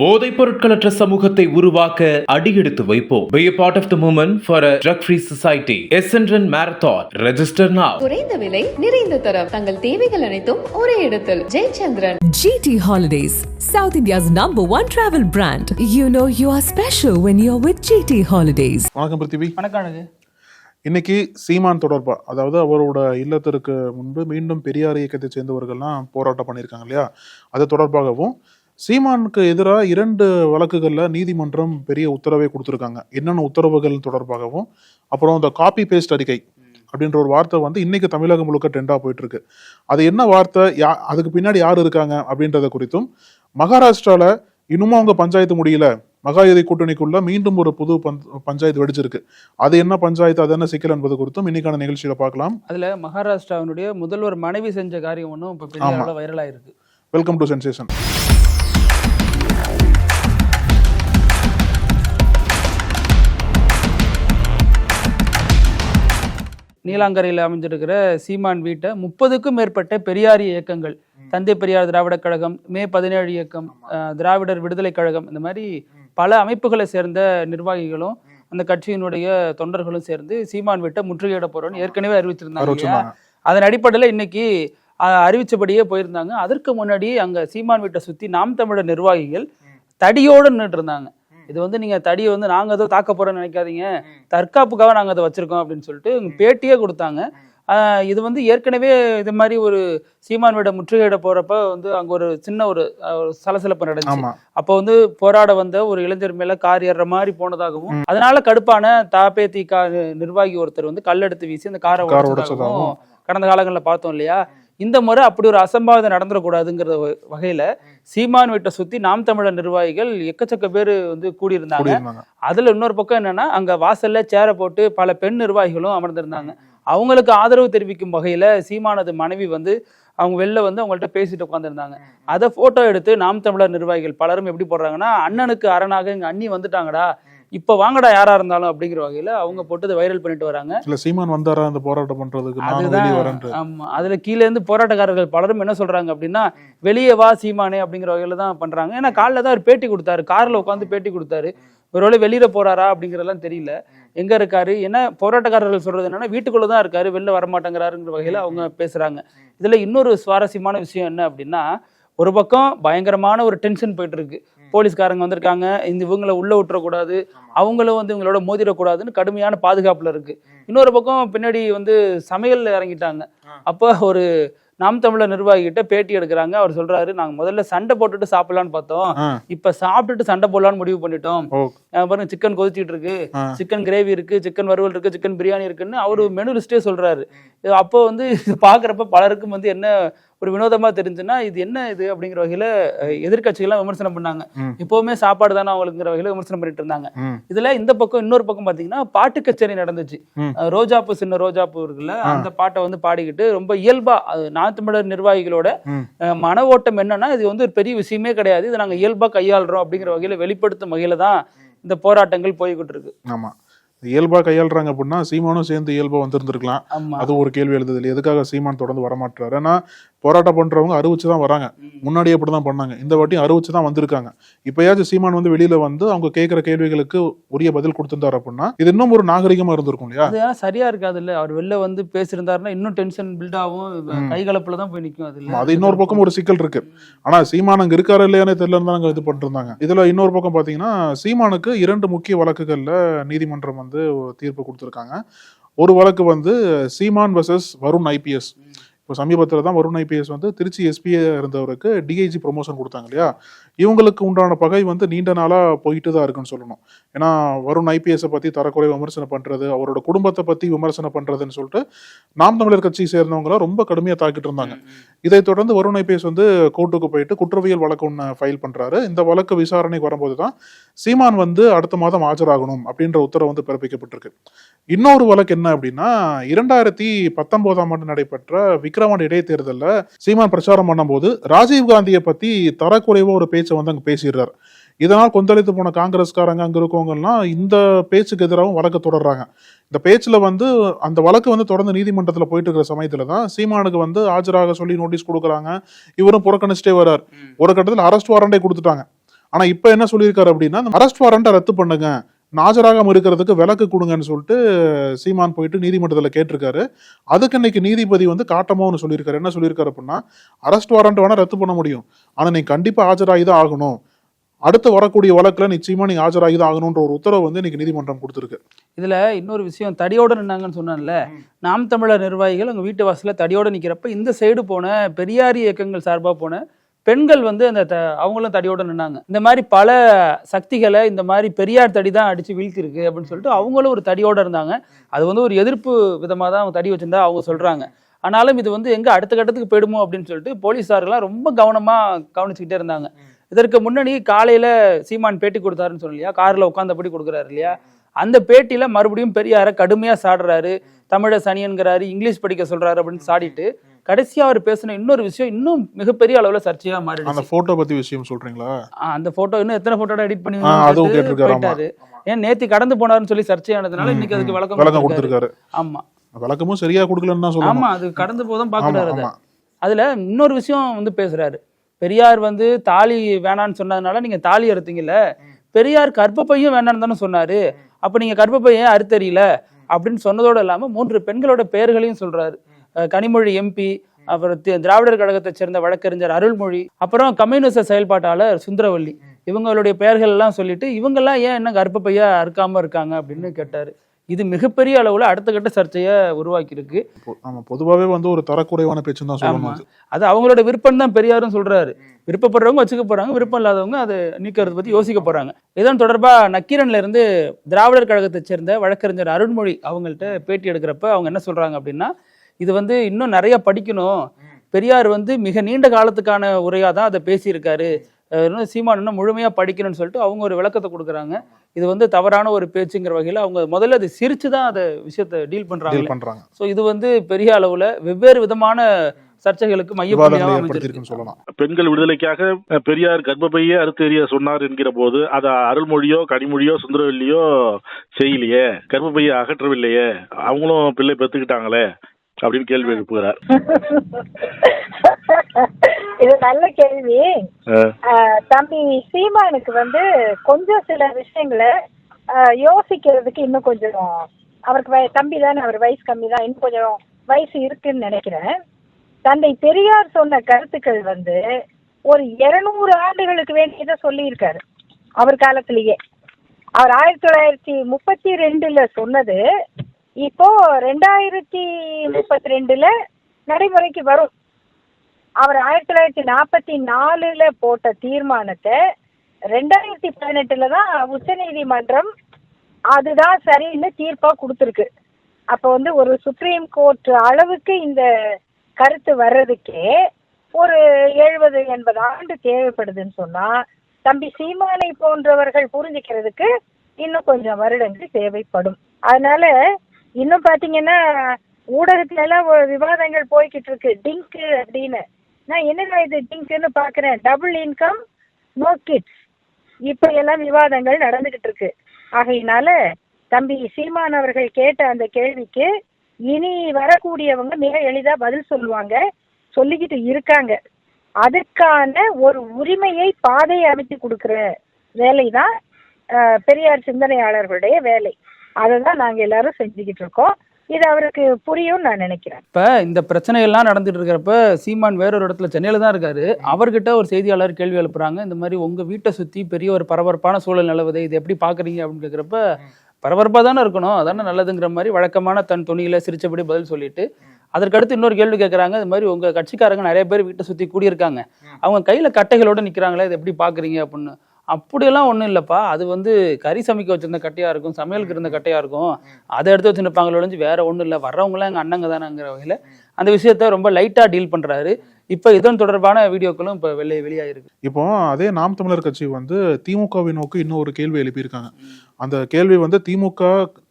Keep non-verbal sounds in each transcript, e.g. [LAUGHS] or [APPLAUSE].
போதைப் பொருட்களற்ற சமூகத்தை உருவாக்க அடியெடுத்து வைப்போம் Be a part of the movement for a drug-free society. Essendon Marathon. Register now. குறைந்த விலை நிறைந்த தரம் தங்கள் தேவைகள் அனைத்தும் ஒரே இடத்தில் Jayachandran GT Holidays, South India's number one travel brand. You know you are special when you're with GT Holidays. வணக்கம் பிருத்திவி வணக்கம் இன்னைக்கு சீமான் தொடர்பா அதாவது அவரோட இல்லத்திற்கு முன்பு மீண்டும் பெரியார் இயக்கத்தை சேர்ந்தவர்கள்லாம் போராட்டம் பண்ணியிருக்காங்க இல்லையா அது தொடர்பாகவும் சீமானுக்கு எதிராக இரண்டு வழக்குகளில் நீதிமன்றம் பெரிய உத்தரவை கொடுத்துருக்காங்க. என்னென்ன உத்தரவுகள் தொடர்பாகவும் அப்புறம் இந்த காப்பி பேஸ்ட் அறிக்கை அப்படின்ற ஒரு வார்த்தை வந்து இன்னைக்கு தமிழகம் முழுக்க ட்ரெண்டாக போயிட்டு இருக்கு அது என்ன வார்த்தை? யா அதுக்கு பின்னாடி யார் இருக்காங்க அப்படின்றத குறித்தும் மகாராஷ்டிரால இன்னமும் அவங்க பஞ்சாயத்து முடியல. மகாயுதி கூட்டணிக்குள்ள மீண்டும் ஒரு புது பஞ்ச்- பஞ்சாயத்து வெடிச்சிருக்கு. அது என்ன பஞ்சாயத்து அது என்ன சிக்கல் என்பது குறித்தும் இன்னைக்கான நிகழ்ச்சியில பார்க்கலாம். அதுல மகாராஷ்டிராவினுடைய முதல்வர் மனைவி செஞ்ச காரியம் ஒன்றும் இப்போ பெரிய வைரலாக இருக்கு வெல்கம் டு சென்சேஷன் நீலாங்கரையில் அமைஞ்சிருக்கிற சீமான் வீட்டை முப்பதுக்கும் மேற்பட்ட பெரியாரிய இயக்கங்கள். தந்தை பெரியார் திராவிடக் கழகம் மே பதினேழு இயக்கம் திராவிடர் விடுதலை கழகம் இந்த மாதிரி பல அமைப்புகளை சேர்ந்த நிர்வாகிகளும் அந்த கட்சியினுடைய தொண்டர்களும் சேர்ந்து சீமான் வீட்டை முற்றுகையிட போறோம்னு ஏற்கனவே அறிவிச்சிருந்தாங்க. அதன் அடிப்படையில் இன்னைக்கு அறிவிச்சபடியே போயிருந்தாங்க. அதற்கு முன்னாடி அங்க சீமான் வீட்டை சுத்தி நாம் தமிழர் நிர்வாகிகள் தடியோடு நின்றுட்டு இருந்தாங்க. இது வந்து நீங்க தடியை வந்து நாங்க ஏதோ தாக்க போறோம்னு நினைக்காதீங்க. தற்காப்புக்காக நாங்க அதை வச்சிருக்கோம் அப்படின்னு சொல்லிட்டு பேட்டியே கொடுத்தாங்க. ஆஹ் இது வந்து ஏற்கனவே இது மாதிரி ஒரு சீமான் வீட முற்றுகையிட போறப்ப வந்து அங்க ஒரு சின்ன ஒரு சலசலப்பு நடந்துச்சு. அப்போ வந்து போராட வந்த ஒரு இளைஞர் மேல கார் ஏறுற மாதிரி போனதாகவும் அதனால கடுப்பான தாபேதிக நிர்வாகி ஒருத்தர் வந்து கல்லெடுத்து வீசி அந்த காரை. கடந்த காலங்களில் பார்த்தோம் இல்லையா? இந்த முறை அப்படி ஒரு அசம்பாவிதம் நடந்துடக்கூடாதுங்கிற வகையில சீமான் வீட்டை சுத்தி நாம் தமிழர் நிர்வாகிகள் எக்கச்சக்க பேர் வந்து கூடியிருந்தாங்க. அதுல இன்னொரு பக்கம் என்னன்னா அங்க வாசல்ல சேரை போட்டு பல பெண் நிர்வாகிகளும் அமர்ந்திருந்தாங்க. அவங்களுக்கு ஆதரவு தெரிவிக்கும் வகையில சீமானது மனைவி வந்து அவங்க வெளில வந்து அவங்கள்ட்ட பேசிட்டு உட்காந்துருந்தாங்க அதை போட்டோ எடுத்து நாம் தமிழர் நிர்வாகிகள் பலரும் எப்படி போடுறாங்கன்னா அண்ணனுக்கு அரணாக எங்க அண்ணி வந்துட்டாங்கடா. இப்ப வாங்கடா யாரா இருந்தாலும் அப்படிங்கிற வகையில அவங்க போட்டு அதை வைரல் பண்ணிட்டு வராங்க. இல்ல சீமான் வந்தாரா அந்த போராட்டம் பண்றதுக்கு அதுதான். ஆமா. அதுல கீழ இருந்து போராட்டக்காரர்கள் பலரும் என்ன சொல்றாங்க அப்படின்னா வெளியே வா சீமானே அப்படிங்கிற வகையில தான் பண்றாங்க. ஏன்னா காலைல தான் அவர் பேட்டி கொடுத்தாரு. கார்ல உட்காந்து பேட்டி கொடுத்தாரு. ஒருவேளை வெளியில போறாரா அப்படிங்கறதெல்லாம் தெரியல. எங்க இருக்காரு? ஏன்னா போராட்டக்காரர்கள் சொல்றது என்னன்னா வீட்டுக்குள்ள தான் இருக்காரு. வெளில வரமாட்டேங்கிறாருங்கிற வகையில அவங்க பேசுறாங்க. இதுல இன்னொரு சுவாரஸ்யமான விஷயம் என்ன அப்படின்னா ஒரு பக்கம் பயங்கரமான ஒரு டென்ஷன் போயிட்டு இருக்கு. போலீஸ்காரங்க வந்திருக்காங்க. இந்த இவங்களை உள்ள விட்டுறக்கூடாது. அவங்களும் வந்து இவங்களோட மோதிடக்கூடாதுன்னு கடுமையான பாதுகாப்புல இருக்கு. இன்னொரு பக்கம் பின்னாடி வந்து சமையல்ல இறங்கிட்டாங்க. அப்போ ஒரு நாம் தமிழர் நிர்வாகிகிட்ட பேட்டி எடுக்கிறாங்க. அவர் சொல்றாரு நாங்க முதல்ல சண்டை போட்டுட்டு சாப்பிடலாம்னு பார்த்தோம். இப்ப சாப்பிட்டுட்டு சண்டை போடலாம்னு முடிவு பண்ணிட்டோம். பாருங்க சிக்கன் கொதிச்சிட்டு இருக்கு. சிக்கன் கிரேவி இருக்கு சிக்கன் வறுவல் இருக்கு சிக்கன் பிரியாணி இருக்குன்னு அவரு மெனு லிஸ்டே சொல்றாரு. அப்போ வந்து [LAUGHS] பாக்குறப்ப பலருக்கும் வந்து என்ன ஒரு வினோதமா தெரிஞ்சுன்னா இது என்ன இது அப்படிங்கிற வகையில அஹ், எதிர்க்கட்சிகள்லாம் விமர்சனம் பண்ணாங்க. ம். எப்பவுமே சாப்பாடு தானே அவங்களுங்கிற வகையில விமர்சனம் பண்ணிட்டு இருந்தாங்க. இதுல இந்த பக்கம் இன்னொரு பக்கம் பாத்தீங்கன்னா பாட்டு கச்சேரி நடந்துச்சு. ரோஜாப்பூ சின்ன ரோஜாப்பூ இருக்குல்ல அந்த பாட்டை வந்து பாடிக்கிட்டு ரொம்ப இயல்பா அது நான் தமிழர் நிர்வாகிகளோட மன ஓட்டம் என்னன்னா இது வந்து ஒரு பெரிய விஷயமே கிடையாது. இதை நாங்க இயல்பா கையாளுறோம் அப்படிங்கிற வகையில வெளிப்படுத்தும் வகையில தான் இந்த போராட்டங்கள் போய்கிட்டு இருக்கு. ஆமா. இயல்பா கையாளுறாங்க அப்படின்னா சீமானும் சேர்ந்து இயல்பா வந்திருந்திருக்கலாம். ஆமா. அது ஒரு கேள்வி எழுதுது எதுக்காக சீமான் தொடர்ந்து வரமாட்டாரு ஏன்னா போராட்டம் பண்றவங்க அறிவிச்சு தான் வராங்க முன்னாடியே அப்படி தான் பண்ணாங்க. இந்த வாட்டி அறிவிச்சு தான் வந்திருக்காங்க. இப்பயாச்சும் சீமான் வந்து வெளியில வந்து அவங்க கேட்கிற கேள்விகளுக்கு உரிய பதில் கொடுத்திருந்தாரு அப்படின்னா இது இன்னும் ஒரு நாகரிகமா இருந்திருக்கும் இல்லையா? சரியா இருக்காது இல்ல அவர் வெளில வந்து பேசியிருந்தாருன்னா இன்னும் டென்ஷன் பில்ட் ஆகும். கைகலப்புல தான் போய் நிக்கும் அது அது இன்னொரு பக்கம் ஒரு சிக்கல் இருக்கு. ஆனா சீமான் அங்க இருக்காரு இல்லையானே தெரியல தான் இது பண்ணிருந்தாங்க. இதுல இன்னொரு பக்கம் பாத்தீங்கன்னா சீமானுக்கு இரண்டு முக்கிய வழக்குகள்ல நீதிமன்றம் வந்து தீர்ப்பு கொடுத்திருக்காங்க. ஒரு வழக்கு வந்து சீமான் வர்சஸ் வருண் ஐபிஎஸ் இப்போ சமீபத்தில் தான் வருண் ஐபிஎஸ் வந்து திருச்சி எஸ்பிஏ இருந்தவருக்கு டிஐஜி ப்ரொமோஷன் கொடுத்தாங்க இல்லையா? இவங்களுக்கு உண்டான பகை வந்து நீண்ட நாளாக போயிட்டு தான் இருக்குன்னு சொல்லணும். ஏன்னா வருண் ஐபிஎஸ்ஸை பற்றி தரக்குறை விமர்சனம் பண்ணுறது அவரோட குடும்பத்தை பற்றி விமர்சனம் பண்ணுறதுன்னு சொல்லிட்டு நாம் தமிழர் கட்சியை சேர்ந்தவங்கள ரொம்ப கடுமையாக தாக்கிட்டு இருந்தாங்க. இதை தொடர்ந்து வருண் ஐபிஎஸ் வந்து கோர்ட்டுக்கு போயிட்டு குற்றவியல் வழக்கு ஒன்று ஃபைல் பண்றாரு. இந்த வழக்கு விசாரணைக்கு வரும்போது தான் சீமான் வந்து அடுத்த மாதம் ஆஜராகணும் அப்படின்ற உத்தரவு வந்து பிறப்பிக்கப்பட்டிருக்கு. இன்னொரு வழக்கு என்ன அப்படின்னா இரண்டாயிரத்தி பத்தொன்பதாம் ஆண்டு நடைபெற்ற விக்ரவாண்டி இடைத்தேர்தலில் சீமான் பிரச்சாரம் பண்ணும்போது ராஜீவ் காந்தியை பத்தி தரக்குறைவா ஒரு பேச்சை வந்து அங்க பேசிடுறாரு. இதனால் கொந்தளித்து போன காங்கிரஸ்காரங்க அங்க இருக்கவங்கலாம் இந்த பேச்சுக்கு எதிராகவும் வழக்கு தொடர்றாங்க. இந்த பேச்சுல வந்து அந்த வழக்கு வந்து தொடர்ந்து நீதிமன்றத்துல போயிட்டு இருக்கிற சமயத்துல தான் சீமானுக்கு வந்து ஆஜராக சொல்லி நோட்டீஸ் கொடுக்குறாங்க. இவரும் புறக்கணிச்சிட்டே வர்றார். ஒரு கட்டத்தில் அரெஸ்ட் வாரண்டே கொடுத்துட்டாங்க. ஆனா இப்ப என்ன சொல்லியிருக்காரு அப்படின்னா அரெஸ்ட் வாரண்ட்டை ரத்து பண்ணுங்க. நாஜராகாம இருக்கிறதுக்கு விலக்கு கொடுங்கன்னு சொல்லிட்டு சீமான் போயிட்டு நீதிமன்றத்தில் கேட்டிருக்காரு. அதுக்கு இன்னைக்கு நீதிபதி வந்து காட்டமோன்னு சொல்லியிருக்காரு. என்ன சொல்லியிருக்காரு அப்படின்னா அரெஸ்ட் வாரண்ட் வேணால் ரத்து பண்ண முடியும். ஆனால் நீ கண்டிப்பாக ஆஜராகி தான் ஆகணும். அடுத்து வரக்கூடிய வழக்கில் நிச்சயமா நீ ஆஜராகி தான் ஆகணுன்ற ஒரு உத்தரவு வந்து இன்னைக்கு நீதிமன்றம் கொடுத்துருக்கு. இதுல இன்னொரு விஷயம் தடியோட நின்னாங்கன்னு சொன்னான்ல. நாம் தமிழர் நிர்வாகிகள் அவங்க வீட்டு வாசலில் தடியோட நிக்கிறப்ப இந்த சைடு போன பெரியாரி இயக்கங்கள் சார்பாக போன பெண்கள் வந்து அந்த த- அவங்களும் தடியோட நின்னாங்க. இந்த மாதிரி பல சக்திகளை இந்த மாதிரி பெரியார் தடி தான் அடித்து வீழ்த்திருக்கு அப்படின்னு சொல்லிட்டு அவங்களும் ஒரு தடியோட இருந்தாங்க. அது வந்து ஒரு எதிர்ப்பு விதமாக தான் அவங்க தடி வச்சுருந்தா அவங்க சொல்கிறாங்க ஆனாலும் இது வந்து எங்கே அடுத்த கட்டத்துக்கு போயிடுமோ அப்படின்னு சொல்லிட்டு போலீஸார்கள்லாம் ரொம்ப கவனமாக கவனிச்சுக்கிட்டே இருந்தாங்க. இதற்கு முன்னாடி காலையில் சீமான் பேட்டி கொடுத்தாருன்னு சொன்னலையா காரில் உட்காந்தபடி கொடுக்குறாரு இல்லையா? அந்த பேட்டியில் மறுபடியும் பெரியாரை கடுமையாக சாடுறாரு. தமிழ சனியன்கிறாரு இங்கிலீஷ் படிக்க சொல்கிறாரு அப்படின்னு சாடிட்டு கடைசியா அவர் பேசின இன்னொரு விஷயம் இன்னும் மிகப்பெரிய அளவுல சர்ச்சையா அந்த மாறிடுச்சு போட்டோ பத்தி விஷயம் சொல்றீங்களா? அந்த போட்டோ இன்னும் எத்தனை போட்டோட எடிட் பண்ணி. போயிட்டாரு. ஏன் நேத்தி கடந்து போனாருன்னு சொல்லி சர்ச்சையானதுனால இன்னைக்கு அதுக்கு விளக்கம் விளக்கம் கொடுத்திருக்காரு. ஆமா. விளக்கமும் சரியா கொடுக்கலன்னு தான் ஆமா அது கடந்து போதும் பாக்குறாரு அதுல இன்னொரு விஷயம் வந்து பேசுறாரு. பெரியார் வந்து தாலி வேணான்னு சொன்னதுனால நீங்க தாலி அறுத்தீங்கல்ல பெரியார் கர்ப்பப்பையும் வேணான்னு தானே சொன்னாரு. அப்ப நீங்க கர்ப்பப்பையை ஏன் அறுத்தறியல அப்படின்னு சொன்னதோட இல்லாம மூன்று பெண்களோட பெயர்களையும் சொல்றாரு. கனிமொழி எம்பி அப்புறம் திராவிடர் கழகத்தை சேர்ந்த வழக்கறிஞர் அருள்மொழி அப்புறம் கம்யூனிச செயல்பாட்டாளர் சுந்தரவல்லி. இவங்களுடைய பெயர்கள் எல்லாம் சொல்லிட்டு இவங்கெல்லாம் ஏன் என்ன கர்ப்பப்பையா அறுக்காம இருக்காங்க அப்படின்னு கேட்டாரு. இது மிகப்பெரிய அளவுல அடுத்த கட்ட சர்ச்சையை உருவாக்கி இருக்கு பொ- ஆமா பொதுவாவே வந்து ஒரு தரக்குறைவான பேச்சுன்னு தான் சொல்லணும். அது. அவங்களோட விருப்பம் தான் பெரியாரும் சொல்றாரு. விருப்பப்படுறவங்க வச்சுக்க போறாங்க விருப்பம் இல்லாதவங்க அதை நீக்கிறத பத்தி யோசிக்க போறாங்க. இதன் தொடர்பா நக்கீரன்ல இருந்து திராவிடர் கழகத்தை சேர்ந்த வழக்கறிஞர் அருண்மொழி அவங்கள்ட்ட பேட்டி எடுக்கிறப்ப அவங்க என்ன சொல்றாங்க அப்படின்னா இது வந்து இன்னும் நிறைய படிக்கணும். பெரியார் வந்து மிக நீண்ட காலத்துக்கான உரையா தான் அதை பேசியிருக்காரு. இன்னும் சீமான் இன்னும் முழுமையா படிக்கணும்னு சொல்லிட்டு அவங்க ஒரு விளக்கத்தை கொடுக்குறாங்க. இது வந்து தவறான ஒரு பேச்சுங்கிற வகையில அவங்க முதல்ல அதை சிரிச்சு தான் அதை விஷயத்தை டீல் பண்றாங்க டீல் பண்றாங்க. ஸோ இது வந்து பெரிய அளவுல வெவ்வேறு விதமான சர்ச்சைகளுக்கு சொல்லலாம். பெண்கள் விடுதலைக்காக பெரியார் கர்ப்பப்பையே அறுத்து எறிய சொன்னார் என்கிற போது அதை அருள்மொழியோ கனிமொழியோ சுந்தரவல்லியோ செய்யலையே. கர்ப்பப்பையை அகற்றவில்லையே. அவங்களும் பிள்ளை பெத்துக்கிட்டாங்களே. அப்படின்னு கேள்வி எழுப்புகிறார் [LAUGHS] இது நல்ல கேள்வி. தம்பி சீமானுக்கு வந்து கொஞ்சம் சில விஷயங்களை யோசிக்கிறதுக்கு இன்னும் கொஞ்சம் அவருக்கு தம்பி தானே அவர் வயசு கம்மி தான் இன்னும் கொஞ்சம் வயசு இருக்குன்னு நினைக்கிறேன். தந்தை பெரியார் சொன்ன கருத்துக்கள் வந்து ஒரு இருநூறு ஆண்டுகளுக்கு வேண்டியதை சொல்லியிருக்காரு அவர் காலத்திலேயே. அவர் ஆயிரத்தி தொள்ளாயிரத்தி முப்பத்தி ரெண்டுல சொன்னது இப்போ ரெண்டாயிரத்தி முப்பத்தி ரெண்டுல நடைமுறைக்கு வரும். அவர் ஆயிரத்தி தொள்ளாயிரத்தி நாற்பத்தி நாலுல போட்ட தீர்மானத்தை ரெண்டாயிரத்தி பதினெட்டுல தான் உச்சநீதிமன்றம் அதுதான் சரின்னு தீர்ப்பா கொடுத்துருக்கு. அப்போ வந்து ஒரு சுப்ரீம் கோர்ட் அளவுக்கு இந்த கருத்து வர்றதுக்கே ஒரு எழுபது எண்பது ஆண்டு தேவைப்படுதுன்னு சொன்னா தம்பி சீமானை போன்றவர்கள் புரிஞ்சுக்கிறதுக்கு இன்னும் கொஞ்சம் வருடங்கள் தேவைப்படும். அதனால இன்னும் பாத்தீங்கன்னா ஊடகத்துல எல்லாம் விவாதங்கள் போய்கிட்டு இருக்கு. டிங்கு அப்படின்னு. நான் என்னடா இது டிங்க்குன்னு பாக்குறேன். டபுள் இன்கம் நோ கிட்ஸ் இப்ப எல்லாம் விவாதங்கள் நடந்துகிட்டு இருக்கு. ஆகையினால தம்பி சீமான் அவர்கள் கேட்ட அந்த கேள்விக்கு இனி வரக்கூடியவங்க மிக எளிதா பதில் சொல்லுவாங்க. சொல்லிக்கிட்டு இருக்காங்க. அதுக்கான ஒரு உரிமையை பாதையை அமைத்து கொடுக்குற வேலை தான் பெரியார் சிந்தனையாளர்களுடைய வேலை. அதை தான் நாங்க எல்லாரும் செஞ்சுக்கிட்டு இருக்கோம். இது அவருக்கு புரியும் நான் நினைக்கிறேன். இப்ப இந்த பிரச்சனை எல்லாம் நடந்துட்டு இருக்கிறப்ப சீமான் வேறொரு இடத்துல சென்னையில தான் இருக்காரு. அவர்கிட்ட ஒரு செய்தியாளர் கேள்வி எழுப்புறாங்க. இந்த மாதிரி உங்க வீட்டை சுத்தி பெரிய ஒரு பரபரப்பான சூழல் நிலவுது இது எப்படி பாக்குறீங்க அப்படின்னு கேக்குறப்ப பரபரப்பா தானே இருக்கணும். அதானே நல்லதுங்கிற மாதிரி வழக்கமான தன் துணியில சிரிச்சபடி பதில் சொல்லிட்டு அதற்கடுத்து இன்னொரு கேள்வி கேட்கறாங்க இது மாதிரி உங்க கட்சிக்காரங்க நிறைய பேர் வீட்டை சுத்தி கூடியிருக்காங்க. அவங்க கையில கட்டைகளோட நிக்கிறாங்களே இது எப்படி பாக்குறீங்க அப்படின்னு. அப்படியெல்லாம் ஒண்ணும் இல்லப்பா. அது வந்து கறி சமைக்க வச்சிருந்த கட்டையா இருக்கும் சமையலுக்கு இருந்த கட்டையா இருக்கும். அதை எடுத்து வச்சுருப்பாங்களே ஒழிஞ்சு வேற ஒண்ணும் இல்லை. வர்றவங்களாம் எங்க அண்ணங்க தானேங்கிற வகையில அந்த விஷயத்த ரொம்ப லைட்டா டீல் பண்றாரு. இப்ப இதன் தொடர்பான வீடியோக்களும் இப்ப வெளியே வெளியாயிருக்கு. இப்போ அதே நாம் தமிழர் கட்சி வந்து திமுகவை நோக்கி இன்னும் ஒரு கேள்வி எழுப்பியிருக்காங்க. அந்த கேள்வி வந்து திமுக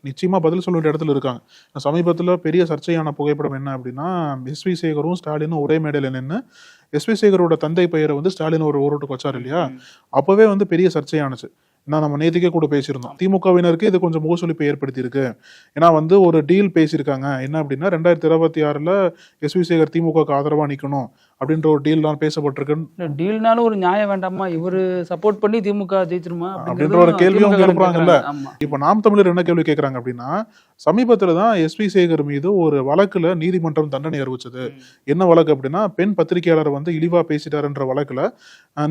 நிச்சயமா பதில் சொல்ல வேண்டிய இடத்துல இருக்காங்க. சமீபத்துல பெரிய சர்ச்சையான புகைப்படம் என்ன அப்படின்னா எஸ். வி. சேகரும் ஸ்டாலினும் ஒரே மேடையில் நின்று எஸ் வி சேகரோட தந்தை பெயரை வந்து ஸ்டாலின் ஒரு ஓரோட்டுக்கு வச்சார் இல்லையா? அப்பவே வந்து பெரிய சர்ச்சையானுச்சு. நான் நம்ம நேத்திக்கே கூட பேசியிருந்தோம். திமுகவினருக்கு இது கொஞ்சம் முகசொலிப்பை ஏற்படுத்தி இருக்கு ஏன்னா வந்து ஒரு டீல் பேசியிருக்காங்க. என்ன அப்படின்னா ரெண்டாயிரத்தி இருபத்தி ஆறுல எஸ் வி சேகர் திமுகக்கு ஆதரவா நிக்கணும். அப்படின்ற ஒரு டீல்லாம் பேசப்பட்டிருக்குன்னு டீல்னாலும் ஒரு நியாயம் வேண்டாமா? இவரு சப்போர்ட் பண்ணி திமுக ஜெயிச்சிருமா? அப்படின்ற ஒரு கேள்வியும் அவங்க எழுப்புறாங்கல்ல. இப்போ நாம் தமிழர் என்ன கேள்வி கேட்குறாங்க அப்படின்னா சமீபத்துல தான் எஸ்பி சேகர் மீது ஒரு வழக்குல நீதிமன்றம் தண்டனை அறிவிச்சது. என்ன வழக்கு அப்படின்னா பெண் பத்திரிகையாளர் வந்து இழிவா பேசிட்டாருன்ற வழக்குல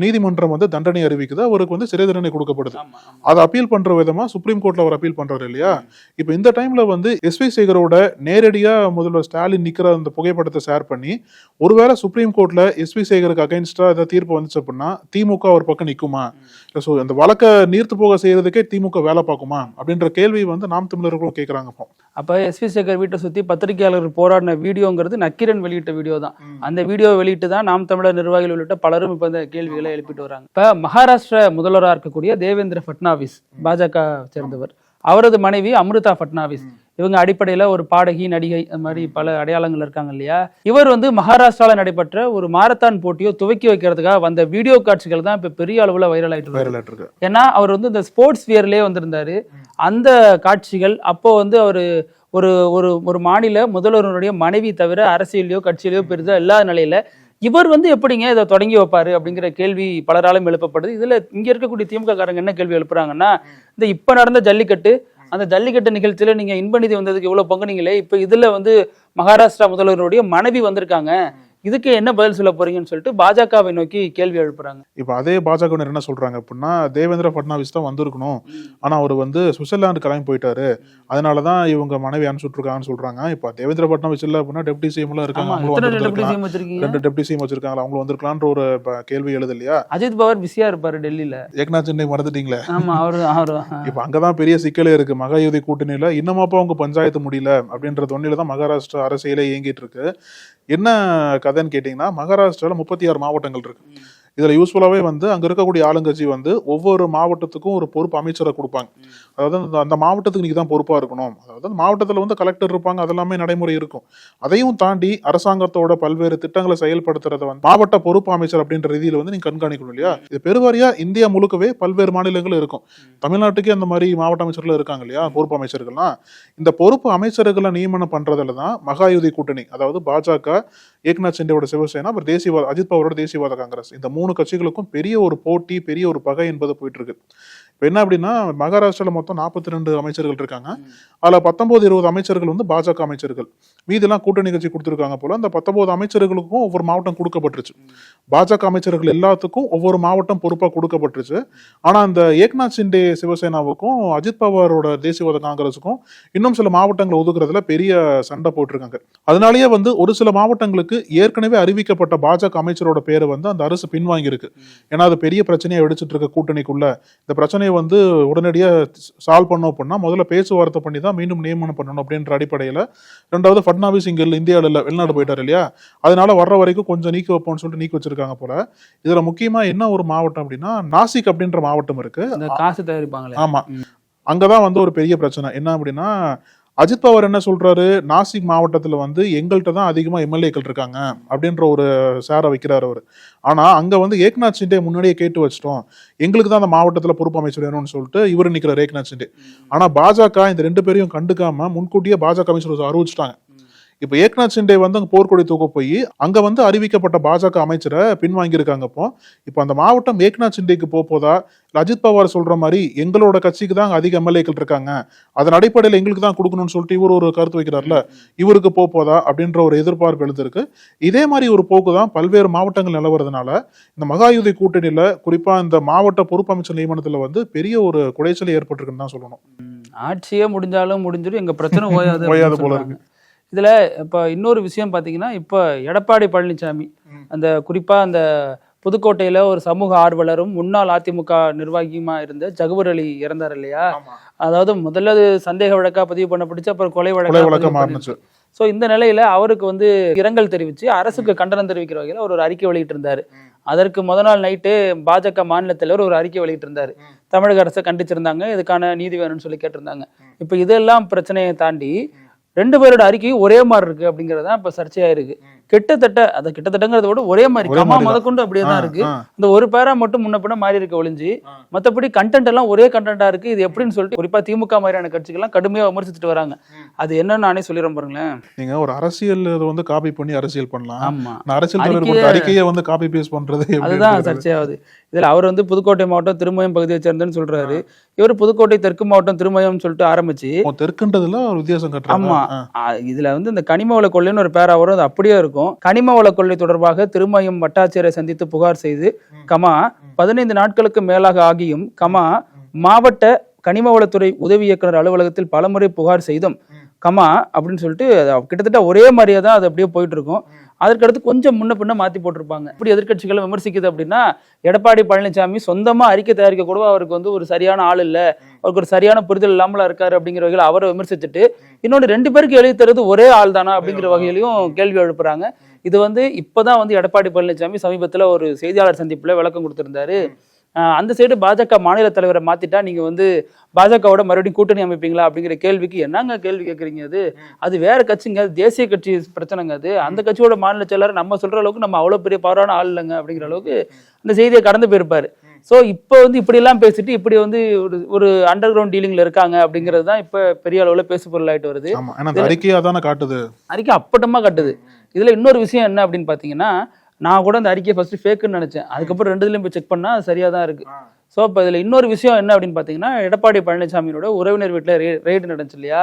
நீதிமன்றம் வந்து தண்டனை அறிவிக்குது. அவருக்கு வந்து சிறை தண்டனை கொடுக்கப்படுது. அதை அப்பீல் பண்ற விதமா சுப்ரீம் கோர்ட்ல அவர் அப்பீல் பண்றாரு இல்லையா? இப்போ இந்த டைம்ல வந்து எஸ்வி சேகரோட நேரடியா முதல்வர் ஸ்டாலின் நிக்கிற அந்த புகைப்படத்தை ஷேர் பண்ணி ஒருவேளை சுப்ரீம் கோர்ட்ல எஸ்வி சேகருக்கு அகைன்ஸ்டா ஏதாவது தீர்ப்பு வந்துச்சு அப்படின்னா திமுக ஒரு பக்கம் நிக்குமா? இல்ல ஸோ அந்த வழக்கை நீர்த்து போக செய்யறதுக்கே திமுக வேலை பார்க்குமா? அப்படின்ற கேள்வி வந்து நாம் தமிழர்களும் கேட்கறாங்க இப்போ. அப்ப எஸ்வி சேகர் வீட்டை சுத்தி பத்திரிகையாளர் போராடின வீடியோங்கிறது நக்கீரன் வெளியிட்ட வீடியோ தான். அந்த வீடியோ வெளியிட்டு தான் நாம் தமிழர் நிர்வாகிகள் உள்ளிட்ட பலரும் இப்ப இந்த கேள்விகளை எழுப்பிட்டு வராங்க. இப்ப மகாராஷ்டிர முதல்வராக இருக்கக்கூடிய தேவேந்திர பட்னாவிஸ் பாஜக சேர்ந்தவர். அவரது மனைவி அமிர்தா பட்னாவிஸ். இவங்க அடிப்படையில ஒரு பாடகி நடிகை அந்த மாதிரி பல அடையாளங்கள் இருக்காங்க இல்லையா? இவர் வந்து மகாராஷ்டிரால நடைபெற்ற ஒரு மாரத்தான் போட்டியோ துவக்கி வைக்கிறதுக்காக வந்த வீடியோ காட்சிகள் தான் இப்ப பெரிய அளவுல வைரல். வைரல் இருக்கு. ஏன்னா அவர் வந்து இந்த ஸ்போர்ட்ஸ் வியர்லயே வந்திருந்தாரு. அந்த காட்சிகள் அப்போ வந்து அவர் ஒரு ஒரு ஒரு மாநில முதல்வருடைய மனைவி தவிர அரசியலையோ கட்சியிலையோ பெரிதா இல்லாத நிலையில இவர் வந்து எப்படிங்க இதை தொடங்கி வைப்பாரு அப்படிங்கிற கேள்வி பலராலும் எழுப்பப்படுது. இதுல இங்க இருக்கக்கூடிய திமுக காரங்க என்ன கேள்வி எழுப்புறாங்கன்னா இந்த இப்ப நடந்த ஜல்லிக்கட்டு அந்த ஜல்லிக்கட்டு நிகழ்ச்சியில நீங்க இன்பநிதி வந்ததுக்கு இவ்வளவு பங்குனீங்களே இப்ப இதுல வந்து மகாராஷ்டிரா முதல்வருடைய மனைவி வந்திருக்காங்க. இதுக்கு என்ன பதில் சொல்ல போறீங்கன்னு சொல்லிட்டு பாஜகவை நோக்கி கேள்வி எழுப்புறாங்க. இப்போ அதே பாஜக என்ன சொல்றாங்க அப்படின்னா தேவேந்திர பட்னாவிஸ் தான் வந்திருக்கணும். ஆனா அவர் வந்து சுவிட்சர்லாந்து கிளம்பி போயிட்டாரு. அதனாலதான் இவங்க மனைவி அனுப்பிச்சுட்டு இருக்காங்கன்னு சொல்றாங்க. இப்போ தேவேந்திர பட்னாவிஸ் இல்ல அப்படின்னா டெப்டி சிஎம் எல்லாம் இருக்காங்க. வச்சிருக்கீங்க? ரெண்டு டெப்டி சிஎம் வச்சிருக்காங்களா? அவங்களும் வந்திருக்கலான்ற ஒரு கேள்வி எழுது இல்லையா அஜித் பவார் பிஸியா இருப்பாரு டெல்லியில. ஏக்நாத் சிண்டே மறந்துட்டீங்களே? ஆமா அவரு அவரு இப்ப அங்கதான் பெரிய சிக்கலே இருக்கு. மகாயுதி கூட்டணியில இன்னமாப்பா அவங்க பஞ்சாயத்து முடியல அப்படின்ற தொன்னில தான் மகாராஷ்டிரா அரசியலே இயங்கிட்டு இருக்கு. என்ன கதைன்னு கேட்டிங்கன்னா மகாராஷ்டிராவில் முப்பத்தி ஆறு மாவட்டங்கள் இருக்கு. இதில் யூஸ்ஃபுல்லாகவே வந்து அங்கே இருக்கக்கூடிய ஆளுங்கட்சி வந்து ஒவ்வொரு மாவட்டத்துக்கும் ஒரு பொறுப்பு அமைச்சரை கொடுப்பாங்க. அதாவது அந்த- மாவட்டத்துக்கு நீங்கள் தான் பொறுப்பாக இருக்கணும். அதாவது அந்த மாவட்டத்தில் வந்து கலெக்டர் இருப்பாங்க அதெல்லாமே நடைமுறை இருக்கும். அதையும் தாண்டி அரசாங்கத்தோட பல்வேறு திட்டங்களை செயல்படுத்துறத வந்து மாவட்ட பொறுப்பு அமைச்சர் அப்படின்ற ரீதியில் வந்து நீங்கள் கண்காணிக்கணும் இல்லையா? இது பெருவாரியாக இந்தியா முழுக்கவே பல்வேறு மாநிலங்கள் இருக்கும். தமிழ்நாட்டுக்கே அந்த மாதிரி மாவட்ட அமைச்சர்கள் இருக்காங்க இல்லையா? பொறுப்பு அமைச்சர்கள்லாம். இந்த பொறுப்பு அமைச்சர்களை நியமனம் பண்ணுறதுல தான் மகாயுதி கூட்டணி அதாவது பாஜக ஏக்நாத் சிண்டேவோட சிவசேனா அப்புறம் தேசியவாத அஜித் பவரோட தேசியவாத காங்கிரஸ். இந்த மூணு கட்சிகளுக்கும் பெரிய ஒரு போட்டி பெரிய ஒரு பகை என்பது போயிட்டு இருக்கு. இப்போ என்ன அப்படின்னா மகாராஷ்டிரால மொத்தம் நாற்பத்தி ரெண்டு அமைச்சர்கள் இருக்காங்க. அதில் பத்தொன்பது இருபது அமைச்சர்கள் வந்து பாஜக அமைச்சர்கள். மீதெல்லாம் கூட்டணி கட்சி கொடுத்துருக்காங்க போல அந்த பத்தொம்போது அமைச்சர்களுக்கும் ஒவ்வொரு மாவட்டம் கொடுக்கப்பட்டுருச்சு. பாஜக அமைச்சர்கள் எல்லாத்துக்கும் ஒவ்வொரு மாவட்டம் பொறுப்பாக கொடுக்கப்பட்டுருச்சு. ஆனால் அந்த ஏக்நாத் சிண்டே சிவசேனாவுக்கும் அஜித் பவாரோட தேசியவாத காங்கிரஸுக்கும் இன்னும் சில மாவட்டங்களை ஒதுக்குறதுல பெரிய சண்டை போட்டிருக்காங்க. அதனாலேயே வந்து ஒரு சில மாவட்டங்களுக்கு ஏற்கனவே அறிவிக்கப்பட்ட பாஜக அமைச்சரோட பேரை வந்து அந்த அரசு பின்வாங்கியிருக்கு. ஏன்னா அது பெரிய பிரச்சனையை வெடிச்சிட்டு இருக்க கூட்டணிக்குள்ள. இந்த பிரச்சனை பிரச்சனையை வந்து உடனடியா சால்வ் பண்ணோம் அப்படின்னா முதல்ல பேச்சுவார்த்தை பண்ணி தான் மீண்டும் நியமனம் பண்ணணும் அப்படின்ற அடிப்படையில. ரெண்டாவது ஃபட்னாவிஸ் இங்க இந்தியாவில் இல்ல வெளிநாடு போயிட்டாரு இல்லையா? அதனால வர்ற வரைக்கும் கொஞ்சம் நீக்கி வைப்போம்னு சொல்லிட்டு நீக்கி வச்சிருக்காங்க போல. இதுல முக்கியமா என்ன ஒரு மாவட்டம் அப்படின்னா நாசிக் அப்படின்ற மாவட்டம் இருக்கு. காசு தயாரிப்பாங்களே. ஆமா. அங்கதான் வந்து ஒரு பெரிய பிரச்சனை. என்ன அப்படின்னா அஜித் பவர் என்ன சொல்றாரு? நாசிக் மாவட்டத்தில் வந்து எங்கள்கிட்ட தான் அதிகமாக எம்எல்ஏக்கள் இருக்காங்க அப்படின்ற ஒரு சேரை வைக்கிறார் அவர். ஆனால் அங்கே வந்து ஏக்நாத் சிண்டே முன்னாடியே கேட்டு வச்சிட்டோம். எங்களுக்கு தான் அந்த மாவட்டத்தில் பொறுப்பு அமைச்சர் வேணும்னு சொல்லிட்டு இவரு நிற்கிறார் ஏக்நாத் சிண்டே ஆனால் பாஜக இந்த ரெண்டு பேரையும் கண்டுக்காம முன்கூட்டியே பாஜக அமைச்சர் அறிவிச்சிட்டாங்க இப்ப ஏக்நாத் சிண்டே வந்து அங்க போர்க்கொடி தூக்க போய் அங்க வந்து அறிவிக்கப்பட்ட பாஜக அமைச்சரை பின்வாங்கியிருக்காங்க இப்போ. இப்போ அந்த மாவட்டம் ஏக்நாத் சிண்டேக்கு போக போதா? இல்ல அஜித் பவார் சொல்ற மாதிரி எங்களோட கட்சிக்கு தான் அதிக எம்எல்ஏக்கள் இருக்காங்க. அதன் அடிப்படையில் எங்களுக்கு தான் கொடுக்கணும்னு சொல்லிட்டு இவர் ஒரு கருத்து வைக்கிறார்ல. இவருக்கு போதா அப்படின்ற ஒரு எதிர்பார்ப்பு எழுந்திருக்கு. இதே மாதிரி ஒரு போக்கு தான் பல்வேறு மாவட்டங்கள் நிலவறதுனால இந்த மகாயுதி கூட்டணியில குறிப்பா இந்த மாவட்ட பொறுப்பு அமைச்சர் நியமனத்துல வந்து பெரிய ஒரு குடைச்சல் ஏற்பட்டிருக்குன்னு தான் சொல்லணும். ஆட்சியே முடிஞ்சாலும் முடிஞ்சிடும் எங்க பிரச்சனை ஓயாது [LAUGHS] ஓயாது போல சொல்றாங்க. இதுல இப்ப இன்னொரு விஷயம் பாத்தீங்கன்னா இப்ப எடப்பாடி பழனிசாமி அந்த குறிப்பா அந்த புதுக்கோட்டையில ஒரு சமூக ஆர்வலரும் முன்னாள் அதிமுக நிர்வாகியுமா இருந்த ஜகுபர் அலி இறந்தார் இல்லையா? அதாவது முதல்ல சந்தேக வழக்கா பதிவு பண்ணப்பட்டுச்சு அப்புறம் கொலை கொலை வழக்கா சோ இந்த நிலையில அவருக்கு வந்து இரங்கல் தெரிவிச்சு அரசுக்கு கண்டனம் தெரிவிக்கிற வகையில அவர் ஒரு அறிக்கை வெளியிட்டு இருந்தாரு அதற்கு முத நாள் நைட்டு பாஜக மாநில தலைவர் ஒரு அறிக்கை வெளியிட்டு இருந்தாரு தமிழக அரசை கண்டிச்சிருந்தாங்க இதுக்கான நீதி வேணும்னு சொல்லி கேட்டிருந்தாங்க. இப்ப இதெல்லாம் பிரச்சனையை தாண்டி ரெண்டு பேரோட அறிக்கையும் ஒரே மாதிரி இருக்கு அப்படிங்கறதுதான் இப்ப சர்ச்சையா இருக்கு. கிட்டத்தட்ட அது கிட்டத்தட்டங்கிறத விட ஒரே மாதிரி கமா. முதற்கொண்டு அப்படியே தான் இருக்கு. இந்த ஒரு பேரா மட்டும் முன்ன பின்ன மாறி இருக்க ஒளிஞ்சு மத்தபடி கண்டென்ட் எல்லாம் ஒரே கண்டென்ட்டா இருக்கு. இது எப்படின்னு சொல்லிட்டு குறிப்பா திமுக மாதிரியான கட்சிகள்லாம் கடுமையா விமர்சிச்சுட்டு வராங்க. அது என்னன்னு நானே சொல்லிடுறேன் பாருங்களேன். நீங்க ஒரு அரசியல் வந்து காப்பி பண்ணி அரசியல் பண்ணலாம். ஆமா. நான் அரசியல் அறிக்கையை- வந்து காப்பி பேஸ்ட் பண்றது அதுதான்? சர்ச்சையாகுது. இதுல அவர் வந்து புதுக்கோட்டை மாவட்டம் திருமயம் பகுதியை சேர்ந்தேன்னு சொல்றாரு. இவர் புதுக்கோட்டை தெற்கு மாவட்டம் திருமயம் சொல்லிட்டு ஆரம்பிச்சு தெற்குன்றதுல ஒரு வித்தியாசம் கட்டுறாங்க. ஆமா. இதுல வந்து இந்த கனிம வள கொள்ளைன்னு ஒரு பேரா வரும். அது அப்படியே இருக்கும். கனிம வள கொள்ளை தொடர்பாக திருமயம் வட்டாட்சியரை சந்தித்து புகார் செய்து கமா பதினைந்து நாட்களுக்கு மேலாக ஆகியும் கமா மாவட்ட கனிம வளத்துறை உதவி இயக்குனர் அலுவலகத்தில் பலமுறை புகார் செய்தும் கமா அப்படின்னு சொல்லிட்டு கிட்டத்தட்ட ஒரே மாதிரியே தான் அது அப்படியே போயிட்டு இருக்கும். அதற்கடுத்து கொஞ்சம் முன்ன பின்ன மாத்தி போட்டிருப்பாங்க. இப்படி எதிர்க்கட்சிகளை விமர்சிக்குது அப்படின்னா எடப்பாடி பழனிசாமி சொந்தமா அறிக்கை தயாரிக்க கூட அவருக்கு வந்து ஒரு சரியான ஆள் இல்ல. அவருக்கு ஒரு சரியான புரிதல் இல்லாமல இருக்காரு அப்படிங்கிற வகையில் அவரை விமர்சிச்சுட்டு இன்னொன்று ரெண்டு பேருக்கு எழுதி தருது ஒரே ஆள் தானா அப்படிங்கிற வகையிலையும் கேள்வி எழுப்புறாங்க. இது வந்து இப்பதான் வந்து எடப்பாடி பழனிசாமி சமீபத்துல ஒரு செய்தியாளர் சந்திப்புல விளக்கம் கொடுத்திருந்தாரு. அந்த சைடு பாஜக மாநில தலைவரை மாத்திட்டா நீங்க வந்து பாஜகவோட மறுபடியும் கூட்டணி அமைப்பீங்களா அப்படிங்கிற கேள்விக்கு என்னங்க கேள்வி கேட்குறீங்க அது? அது வேற கட்சிங்க அது தேசிய கட்சி பிரச்சனைங்க அது. அந்த கட்சியோட மாநில செயலர் நம்ம சொல்ற அளவுக்கு நம்ம அவ்வளவு பெரிய பவரான ஆள் இல்லைங்க அப்படிங்கிற அளவுக்கு அந்த செய்தியை கடந்து போயிருப்பாரு. சோ இப்போ வந்து இப்படி எல்லாம் பேசிட்டு இப்படி வந்து ஒரு ஒரு அண்டர் கிரவுண்ட் டீலிங்ல இருக்காங்க அப்படிங்கிறது தான் இப்ப பெரிய அளவுல பேசு பொருள் ஆயிட்டு வருது. ஆமா ஏன்னா அந்த அறிக்கையா தானே காட்டுது. அறிக்கை அப்பட்டமா கட்டுது. இதுல இன்னொரு விஷயம் என்ன அப்படின்னு பாத்தீங்கன்னா நான் கூட அந்த அறிக்கையை ஃபர்ஸ்ட் ஃபேக்குன்னு நினைச்சேன். அதுக்கப்புறம் ரெண்டுலையும் போய் செக் பண்ணா சரியா தான் இருக்கு. ஸோ இப்போ இதுல இன்னொரு விஷயம் என்ன அப்படின்னு பாத்தீங்கன்னா எடப்பாடி பழனிசாமியோட உறவினர் வீட்டுல ரெய்டு நடந்துச்சு இல்லையா?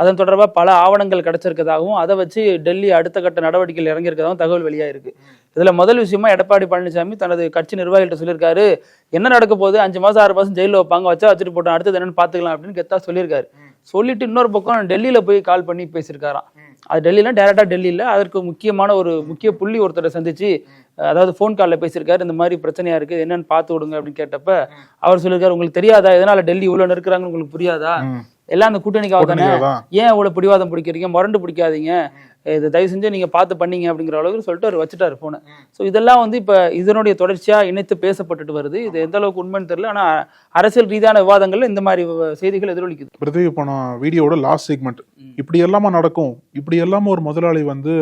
அதன் தொடர்பா பல ஆவணங்கள் கிடைச்சிருக்கதாகவும் அதை வச்சு டெல்லி அடுத்த கட்ட நடவடிக்கையில் இறங்கியிருக்கதாகவும் தகவல் வெளியாயிருக்கு. இதுல முதல் விஷயமா எடப்பாடி பழனிசாமி தனது கட்சி நிர்வாகிகிட்ட சொல்லியிருக்காரு. என்ன நடக்க போகுது? அஞ்சு மாசம் ஆறு மாசம் ஜெயிலில் வைப்பாங்க. வச்சா வச்சுட்டு போட்டோம். அடுத்தது என்னன்னு பாத்துக்கலாம் அப்படின்னு கெத்தா சொல்லியிருக்காரு. சொல்லிட்டு இன்னொரு பக்கம் டெல்லியில போய் கால் பண்ணி பேசியிருக்காராம். அது டெல்லியில டேரக்டா டெல்லியில அதற்கு முக்கியமான ஒரு முக்கிய புள்ளி ஒருத்தரை சந்திச்சு அதாவது ஃபோன் காலில் பேசியிருக்காரு. இந்த மாதிரி பிரச்சனையா இருக்கு என்னன்னு பார்த்து விடுங்க அப்படின்னு கேட்டப்ப அவர் சொல்லியிருக்காரு உங்களுக்கு தெரியாதா? எதனால டெல்லி இவ்வளவு நெருக்குறாங்கன்னு உங்களுக்கு புரியாதா. எல்லாம் அந்த கூட்டணிக்காக தானே. ஏன் இவ்வளவு பிடிவாதம் பிடிக்கிறீங்க? முரண்டு பிடிக்காதீங்க. இது தயவு செஞ்சு நீங்க பார்த்து பண்ணீங்க அப்படிங்கிற அளவுக்கு சொல்லிட்டு அவர் வச்சுட்டாரு போன ஸோ இதெல்லாம் வந்து இப்ப இதனுடைய தொடர்ச்சியா இணைத்து பேசப்பட்டுட்டு வருது. இது எந்த அளவுக்கு உண்மைன்னு தெரியல. ஆனா அரசியல் ரீதியான விவாதங்கள்ல இந்த மாதிரி செய்திகள் எதிரொலிக்குது. பிருத்திவி பணம் வீடியோட லாஸ்ட் செக்மெண்ட் இப்படி எல்லாமா நடக்கும். இப்படி எல்லாம ஒரு முதலாளி வந்து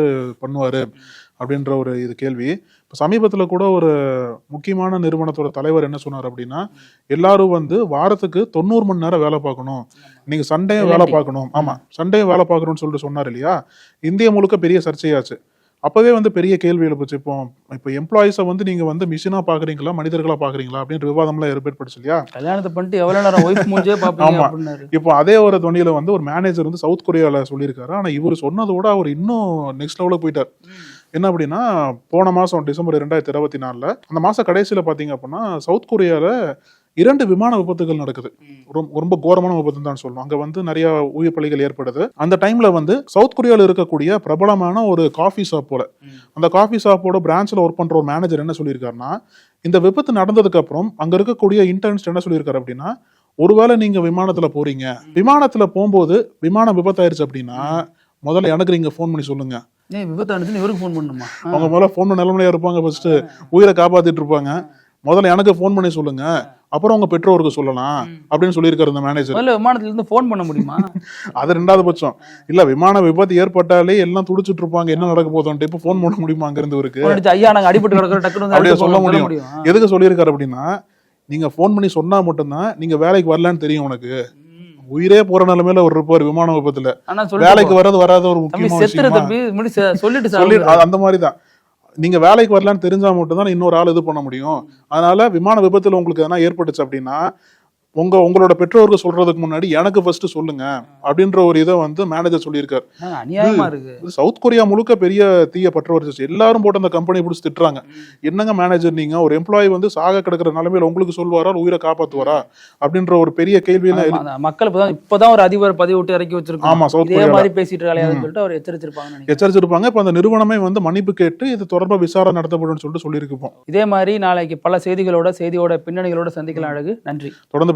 பண்ணுவாரு. அப்படின்ற ஒரு இது கேள்வி. இப்போ சமீபத்தில் கூட ஒரு முக்கியமான நிறுவனத்தோட தலைவர் என்ன சொன்னார் அப்படின்னா எல்லாரும் வந்து வாரத்துக்கு தொண்ணூறு மணி நேரம் வேலை பார்க்கணும். நீங்க சண்டேயும் வேலை பார்க்கணும். ஆமா சண்டேயும் வேலை பார்க்கணும்னு சொல்லிட்டு சொன்னார் இல்லையா? இந்தியா முழுக்க பெரிய சர்ச்சையாச்சு. அப்பவே வந்து பெரிய கேள்வி எழுப்புச்சு. இப்போ இப்போ எம்ப்ளாயிஸை வந்து நீங்க வந்து மிஷினா பாக்குறீங்களா? மனிதர்களா பாக்குறீங்களா? அப்படின்ற விவாதம்லாம் ஏற்பட்டுச்சு இல்லையா? கல்யாணத்தை பண்ணிட்டு எவ்வளவு நேரம் ஒய்ஃப் மூஞ்சே பாப்பீங்க ஆமா. அப்படின்னாரு. இப்போ அதே ஒரு துணியில வந்து ஒரு மேனேஜர் வந்து சவுத் கொரியால சொல்லியிருக்காரு. ஆனா இவர் சொன்னதோட அவர் இன்னும் நெக்ஸ்ட் லெவலுக்கு போயிட்டார். என்ன அப்படின்னா போன மாசம் டிசம்பர் ரெண்டாயிரத்தி இருபத்தி நாலுல அந்த மாச கடைசியில பாத்தீங்க அப்படின்னா சவுத் கொரியால இரண்டு விமான விபத்துகள் நடக்குது. ரொம்ப ரொம்ப கோரமான விபத்துன்னு தான் சொல்லணும் அங்க வந்து நிறைய உயிர் பலிகள் ஏற்படுது. அந்த டைம்ல வந்து சவுத் கொரியால இருக்கக்கூடிய பிரபலமான ஒரு காஃபி ஷாப் போல அந்த காஃபி ஷாப்போட பிரான்ச்ல ஒர்க் பண்ற ஒரு மேனேஜர் என்ன சொல்லியிருக்காருன்னா இந்த விபத்து நடந்ததுக்கு அப்புறம் அங்க இருக்கக்கூடிய இன்டர்ன்ஸ் என்ன சொல்லியிருக்காரு அப்படின்னா ஒருவேளை நீங்க விமானத்துல போறீங்க. விமானத்துல போகும்போது விமானம் விபத்தாயிருச்சு அப்படின்னா முதல்ல எனக்கு நீங்க ஃபோன் பண்ணி சொல்லுங்க. ஏன் விபத்து ஆனதுன்னு இவருக்கு ஃபோன் பண்ணுமா? அவங்க முதல்ல ஃபோன் பண்ண நிலைமையா இருப்பாங்க ஃபர்ஸ்ட் உயிரை காப்பாத்திட்டு இருப்பாங்க. முதல்ல எனக்கு ஃபோன் பண்ணி சொல்லுங்க. அப்புறம் உங்க பெற்றோருக்கு சொல்லலாம் அப்படின்னு சொல்லியிருக்காரு இந்த மேனேஜர் முதல்ல விமானத்துல இருந்து ஃபோன் பண்ண முடியுமா? [LAUGHS] அது ரெண்டாவது பட்சம். இல்ல விமான விபத்து ஏற்பட்டாலே எல்லாம் துடிச்சிட்டு இருப்பாங்க. என்ன நடக்க போதோன்ட்டு இப்ப ஃபோன் பண்ண முடியுமா அங்க இருந்து இருக்கு ஐயா நாங்க அடிபட்டு கிடக்குறோம் டக்குனு அப்படியே சொல்ல முடியும். எதுக்கு சொல்லியிருக்காரு அப்படின்னா நீங்க ஃபோன் பண்ணி சொன்னா மட்டும்தான் நீங்க வேலைக்கு வரலன்னு தெரியும் உனக்கு. உயிரே போற நிலைமையில ஒரு இருப்பார் விமான விபத்துல. வேலைக்கு. வர்றது வராத ஒரு முக்கியமான சொல்லிட்டு அந்த மாதிரி தான் நீங்க வேலைக்கு வரலான்னு தெரிஞ்சா மட்டும் தான் இன்னொரு ஆள் இது பண்ண முடியும். அதனால விமான விபத்துல உங்களுக்கு எதனா ஏற்பட்டுச்சு அப்படின்னா உங்க உங்களோட பெற்றோருக்கு சொல்றதுக்கு முன்னாடி எனக்கு ஃபர்ஸ்ட் சொல்லுங்க அப்படின்ற ஒரு இதை வந்து மேனேஜர் சொல்லியிருக்காரு. சவுத் கொரியா முழுக்க பெரிய தீய பற்ற வரிச்சு எல்லாரும் போட்டு அந்த கம்பெனி பிடிச்சி திட்டுறாங்க. என்னங்க மேனேஜர் நீங்க? ஒரு எம்ப்ளாயி வந்து சாக கிடக்குற நிலைமையில உங்களுக்கு இல்ல உயிரை காப்பாத்துவாரா? அப்படின்ற ஒரு பெரிய அந்த மக்கள் இப்பதான் இப்பதான் ஒரு அதிபர் பதிவு விட்டு இறக்கி வச்சிருக்கோம் ஆமா, சவுத் இதே கொரியால. மாதிரி பேசிட்டு சொல்லிட்டு அவர் எச்சரிச்சிருப்பாங்கன்னு நினைக்கிறேன். எச்சரிச்சிருப்பாங்க. இப்ப அந்த நிறுவனமே வந்து மன்னிப்பு கேட்டு இது தொடர்பா விசாரணை நடத்தப்படும் சொல்லிட்டு சொல்லியிருக்கோம் இதே மாதிரி நாளைக்கு பல செய்திகளோட செய்தியோட பின்னணிகளோட சந்திக்கலாம் அழகு. நன்றி. தொடர்ந்து